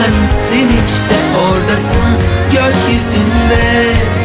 sensin işte oradasın gökyüzünde.